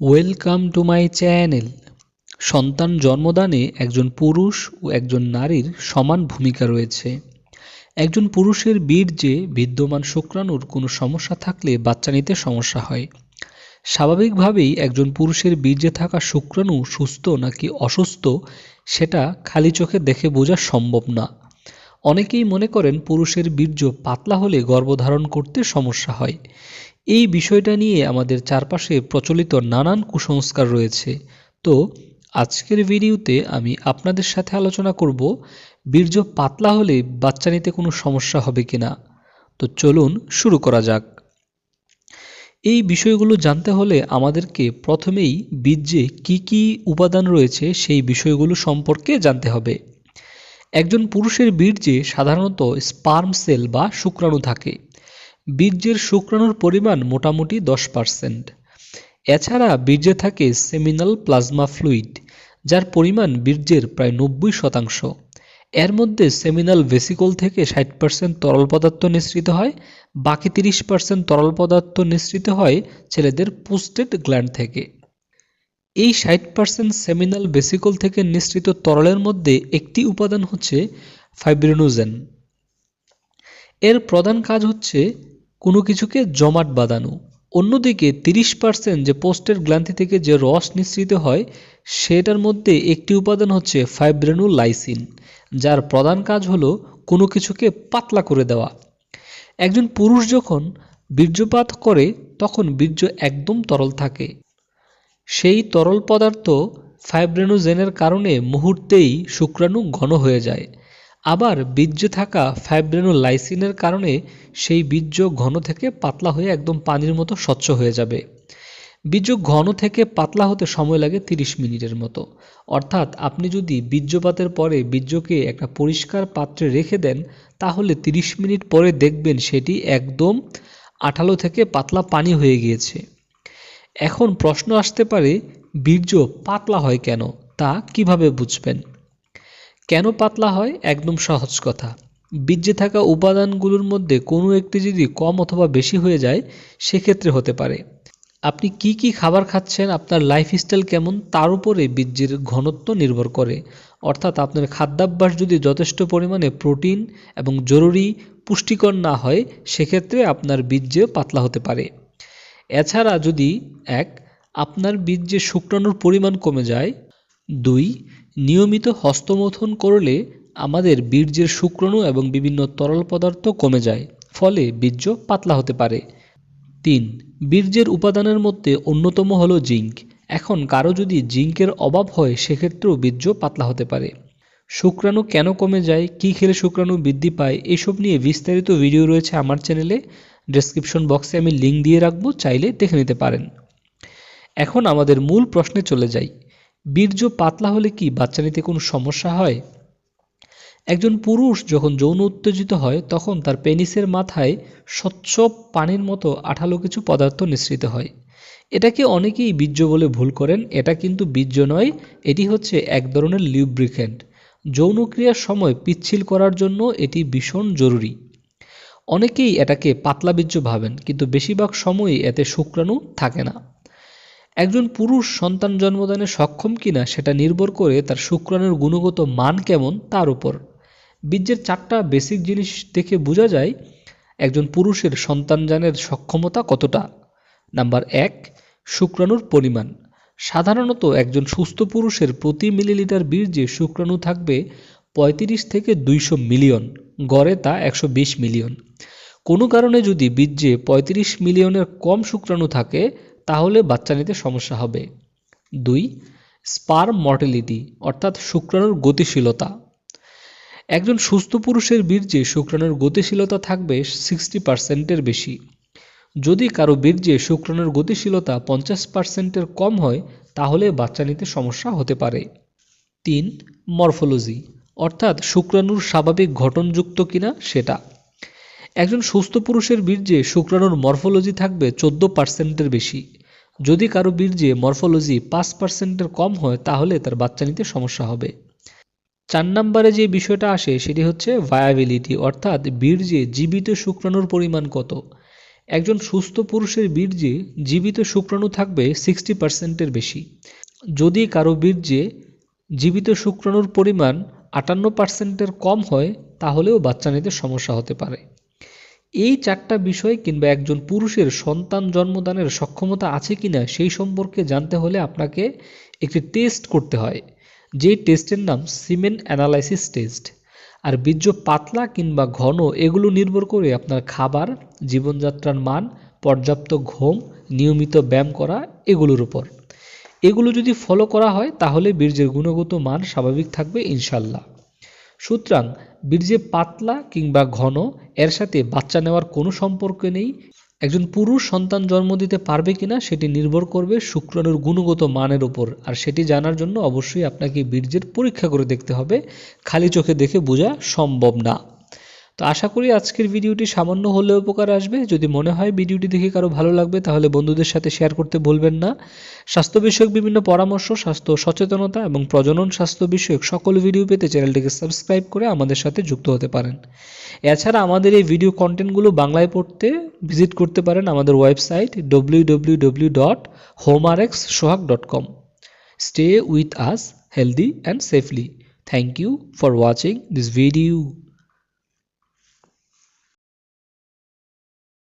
Welcome to my channel সন্তান জন্মদানে একজন পুরুষ ও একজন নারীর সমান ভূমিকা রয়েছে। একজন পুরুষের বীর্যে বিদ্যমান শুক্রাণুর কোনো সমস্যা থাকলে বাচ্চা নিতে সমস্যা হয়। স্বাভাবিকভাবেই একজন পুরুষের বীর্যে থাকা শুক্রাণু সুস্থ নাকি অসুস্থ, সেটা খালি চোখে দেখে বোঝা সম্ভব না। অনেকেই মনে করেন পুরুষের বীর্য পাতলা হলে গর্ভধারণ করতে সমস্যা হয়। এই বিষয়টা নিয়ে আমাদের চারপাশে প্রচলিত নানান কুসংস্কার রয়েছে। তো, আজকের ভিডিওতে আমি আপনাদের সাথে আলোচনা করব, বীর্য পাতলা হলে বাচ্চা নিতে কোনো সমস্যা হবে কিনা। তো চলুন শুরু করা যাক। এই বিষয়গুলো জানতে হলে আমাদেরকে প্রথমেই বীর্যে কি কি উপাদান রয়েছে সেই বিষয়গুলো সম্পর্কে জানতে হবে। একজন পুরুষের বীর্যে সাধারণত স্পার্ম সেল বা শুক্রাণু থাকে। বীর্যের শুক্রাণুর পরিমাণ মোটামুটি দশ পার্সেন্ট। এছাড়া বীর্যে থাকে সেমিনাল প্লাজমা ফ্লুইড, যার পরিমাণ বীর্যের প্রায় নব্বই শতাংশ। এর মধ্যে সেমিনাল ভেসিকল থেকে ষাট পার্সেন্ট তরল পদার্থ নিঃসৃত হয়, বাকি তিরিশ পার্সেন্ট তরল পদার্থ নিঃসৃত হয় ছেলেদের পোস্টেড গ্ল্যান্ড থেকে। এই ষাট পার্সেন্ট সেমিনাল ভেসিকল থেকে নিঃসৃত তরলের মধ্যে একটি উপাদান হচ্ছে ফাইব্রিনোজেন। এর প্রধান কাজ হচ্ছে কোনো কিছুকে জমাট বাঁধানো। অন্যদিকে তিরিশ পার্সেন্ট যে পোস্টের গ্লান্থি থেকে যে রস নিঃসৃত হয়, সেটার মধ্যে একটি উপাদান হচ্ছে ফাইব্রেনোলাইসিন যার প্রধান কাজ হলো কোনো কিছুকে পাতলা করে দেওয়া। একজন পুরুষ যখন বীর্যপাত করে, তখন বীর্য একদম তরল থাকে। সেই তরল পদার্থ ফাইব্রেনোজেনের কারণে মুহূর্তেই শুক্রাণু ঘন হয়ে যায়। আবার বীর্যে থাকা ফাইব্রেনোলাইসিনের কারণে সেই বীর্য ঘন থেকে পাতলা হয়ে একদম পানির মতো স্বচ্ছ হয়ে যাবে। বীর্য ঘন থেকে পাতলা হতে সময় লাগে তিরিশ মিনিটের মতো। অর্থাৎ আপনি যদি বীর্যপাতের পরে বীর্যকে একটা পরিষ্কার পাত্রে রেখে দেন, তাহলে তিরিশ মিনিট পরে দেখবেন সেটি একদম আঠালো থেকে পাতলা পানি হয়ে গিয়েছে। এখন প্রশ্ন আসতে পারে, বীর্য পাতলা হয় কেন? তা কীভাবে বুঝবেন? কেন পাতলা হয়? একদম সহজ কথা। বীর্যে থাকা উপাদানগুলোর মধ্যে কোনো একটি যদি কম অথবা বেশি হয়ে যায়, সেক্ষেত্রে হতে পারে। আপনি কি কি খাবার খাচ্ছেন, আপনার লাইফস্টাইল কেমন, তার উপরে বীর্যের ঘনত্ব নির্ভর করে। অর্থাৎ আপনার খাদ্যাভ্যাস যদি যথেষ্ট পরিমাণে প্রোটিন এবং জরুরি, পুষ্টিকর না হয়, সেক্ষেত্রে আপনার বীর্য পাতলা হতে পারে। এছাড়া যদি, এক, আপনার বীর্যে শুক্রাণুর পরিমাণ কমে যায়। দুই নিয়মিত হস্তমথন করলে আমাদের বীর্যের শুক্রাণু এবং বিভিন্ন তরল পদার্থ কমে যায়, ফলে বীর্য পাতলা হতে পারে। তিন, বীর্যের উপাদানের মধ্যে অন্যতম হল জিঙ্ক। এখন কারও যদি জিঙ্কের অভাব হয়, সেক্ষেত্রেও বীর্য পাতলা হতে পারে। শুক্রাণু কেন কমে যায়, কী খেলে শুক্রাণু বৃদ্ধি পায়, এসব নিয়ে বিস্তারিত ভিডিও রয়েছে আমার চ্যানেলে। ডেসক্রিপশন বক্সে আমি লিঙ্ক দিয়ে রাখব, চাইলে দেখে নিতে পারেন। এখন আমাদের মূল প্রশ্নে চলে যাই। বীর্য পাতলা হলে কি বাচ্চা নিতে কোনো সমস্যা হয়? একজন পুরুষ যখন যৌন উত্তেজিত হয়, তখন তার পেনিসের মাথায় স্বচ্ছ পানির মতো আঠালো কিছু পদার্থ নিঃসৃত হয়। এটাকে অনেকেই বীর্য বলে ভুল করেন। এটা কিন্তু বীর্য নয়, এটি হচ্ছে এক ধরনের লিউব্রিকেন্ট। যৌনক্রিয়ার সময় পিচ্ছিল করার জন্য এটি ভীষণ জরুরি। অনেকেই এটাকে পাতলা বীর্য ভাবেন, কিন্তু বেশিরভাগ সময়ই এতে শুক্রাণু থাকে না। একজন পুরুষ সন্তান জন্মদানে সক্ষম কিনা সেটা নির্ভর করে তার শুক্রাণুর গুণগত মান কেমন তার উপর। বীর্যের চারটা বেসিক জিনিস দেখে বোঝা যায়, একজন পুরুষের সন্তানজানের সক্ষমতা কতটা? নাম্বার এক, শুক্রাণুর পরিমাণ। সাধারণত একজন সুস্থ পুরুষের প্রতি মিলিলিটার বীর্যে শুক্রাণু থাকবে পঁয়ত্রিশ থেকে দুইশো মিলিয়ন গড়ে তা একশো বিশ মিলিয়ন কোনো কারণে যদি বীর্যে পঁয়ত্রিশ মিলিয়নের কম শুক্রাণু থাকে তাহলে বাচ্চা নিতে সমস্যা হবে। দুই স্পার্ম মর্টেলিটি অর্থাৎ শুক্রাণুর গতিশীলতা। একজন সুস্থ পুরুষের বীর্যে শুক্রাণুর গতিশীলতা থাকবে সিক্সটি পার্সেন্টের বেশি। যদি কারও বীর্যে শুক্রাণুর গতিশীলতা পঞ্চাশ পার্সেন্টের কম হয়, তাহলে বাচ্চা নিতে সমস্যা হতে পারে। তিন মরফোলজি অর্থাৎ শুক্রাণুর স্বাভাবিক গঠনযুক্ত কিনা সেটা। একজন সুস্থ পুরুষের বীর্যে শুক্রাণুর মরফোলজি থাকবে চোদ্দ পার্সেন্টের বেশি। যদি কারও বীর্যে মরফোলজি পাঁচ পার্সেন্টের কম হয়, তাহলে তার বাচ্চা নিতে সমস্যা হবে। চার নম্বরে যে বিষয়টা আসে, সেটি হচ্ছে ভায়াবিলিটি অর্থাৎ বীর্যে জীবিত শুক্রাণুর পরিমাণ কত। একজন সুস্থ পুরুষের বীর্যে জীবিত শুক্রাণু থাকবে সিক্সটি পার্সেন্টের বেশি। যদি কারও বীর্যে জীবিত শুক্রাণুর পরিমাণ আটান্ন পার্সেন্টের কম হয়, তাহলেও বাচ্চা নিতে সমস্যা হতে পারে। এই চারটা বিষয় কিংবা একজন পুরুষের সন্তান জন্মদানের সক্ষমতা আছে কিনা সেই সম্পর্কে জানতে হলে আপনাকে একটি টেস্ট করতে হয়। যেই টেস্টের নাম সিমেন অ্যানালাইসিস টেস্ট আর বীর্য পাতলা কিংবা ঘন, এগুলো নির্ভর করে আপনার খাবার, জীবনযাত্রার মান, পর্যাপ্ত ঘুম, নিয়মিত ব্যায়াম করা, এগুলোর উপর। এগুলো যদি ফলো করা হয়, তাহলে বীর্যের গুণগত মান স্বাভাবিক থাকবে ইনশাল্লাহ সুতরাং বীর্যে পাতলা কিংবা ঘন, এর সাথে বাচ্চা নেওয়ার কোনো সম্পর্ক নেই। একজন পুরুষ সন্তান জন্ম দিতে পারবে কিনা সেটি নির্ভর করবে শুক্রাণুর গুণগত মানের ওপর আর সেটি জানার জন্য অবশ্যই আপনাকে বীর্যের পরীক্ষা করে দেখতে হবে। খালি চোখে দেখে বোঝা সম্ভব না। তো আশা করি আজকের ভিডিওটি সামান্য হলেও উপকার আসবে। যদি মনে হয় ভিডিওটি দেখে কারও ভালো লাগবে, তাহলে বন্ধুদের সাথে শেয়ার করতে ভুলবেন না। স্বাস্থ্য বিষয়ক বিভিন্ন পরামর্শ, স্বাস্থ্য সচেতনতা এবং প্রজনন স্বাস্থ্য বিষয়ক সকল ভিডিও পেতে চ্যানেলটিকে সাবস্ক্রাইব করে আমাদের সাথে যুক্ত হতে পারেন। এছাড়া আমাদের এই ভিডিও কন্টেন্টগুলো বাংলায় পড়তে ভিজিট করতে পারেন আমাদের website W W W dot home RX Sohag dot com stay with us healthy and safely thank you for watching this video